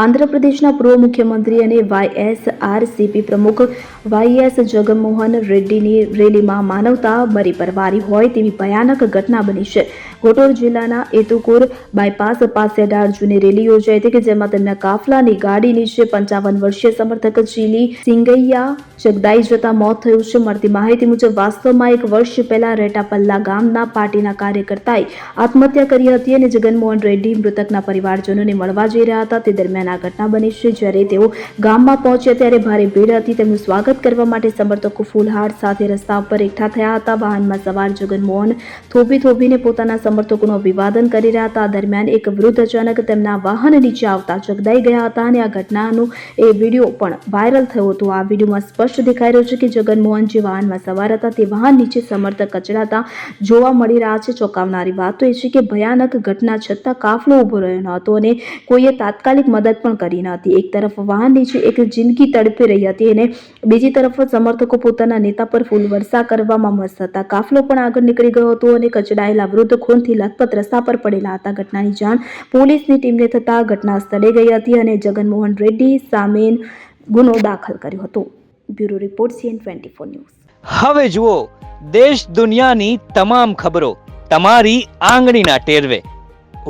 આંધ્રપ્રદેશના પૂર્વ મુખ્યમંત્રી અને વાયએસઆરસીપી પ્રમુખ વાયએસ જગનમોહન રેડ્ડીની રેલીમાં માનવતા મરી પરવારી હોય તેવી ભયાનક ઘટના બની છે. ગોટોર જિલ્લાના એતુકુર બાયપાસ પાસે અઢાર રેલી યોજાઈ હતી કે જેમાં તેમના કાફલાની ગાડી નીચે પંચાવન વર્ષીય સમર્થક ચીલી સિંગૈયા જગદાઈ જતા મોત થયું છે. મળતી માહિતી મુજબ વાસ્તવમાં એક વર્ષ પહેલા રેટાપલ્લા ગામના પાર્ટીના કાર્યકર્તાએ આત્મહત્યા કરી હતી અને જગનમોહન રેડ્ડી મૃતકના પરિવારજનોને મળવા જઈ રહ્યા હતા. તે દરમિયાન આ ઘટના બની છે જ્યારે તેઓ ગામમાં પહોંચ્યા ત્યારે ભારે ભીડ હતી. તેમનું સ્વાગત કરવા માટે સમર્થકો ફૂલહાર સાથે રસ્તા ઉપર એકઠા થયા હતા. વાહનમાં સવાર જગનમોહન થોભી થોભીને પોતાના સમર્થકોનું અભિવાદન કરી રહ્યા હતા. દરમિયાન એક વૃદ્ધ અચાનક તેમના વાહન નીચે આવતા ચગદાઈ ગયા હતા અને આ ઘટનાનો એ વીડિયો પણ વાયરલ થયો હતો. આ વિડીયોમાં સ્પષ્ટ દેખાઈ રહ્યો છે કે જગનમોહન જે વાહનમાં સવાર હતા તે વાહન નીચે સમર્થક કચડાતા જોવા મળી રહ્યા છે. ચોંકાવનારી વાત તો એ છે કે ભયાનક ઘટના છતાં કાફલો ઊભો રહ્યો ન હતો અને કોઈએ તાત્કાલિક મદદ પણ કરી હતી. એક તરફ વાહન છે એક જિંદગી તડપી રહી હતી અને બીજી તરફ સમર્થકો પોતાના નેતા પર ફૂલ વર્ષા કરવામાં મસ્ત હતા. કાફલો પણ આગળ નીકળી ગયો હતો અને કચડાયેલા વૃદ્ધ ખૂનથી લથપથ રસ્તા પર પડેલા હતા. ઘટનાની જાણ પોલીસની ટીમને થતાં ઘટના સ્થળે ગઈ હતી અને જગનમોહન રેડ્ડી સામે ગુનો દાખલ કર્યો હતો. Bureau report CN twenty four news. હવે જુઓ, દેશ દુનિયાની તમામ ખબરો તમારી આંગળીના ટેરવે.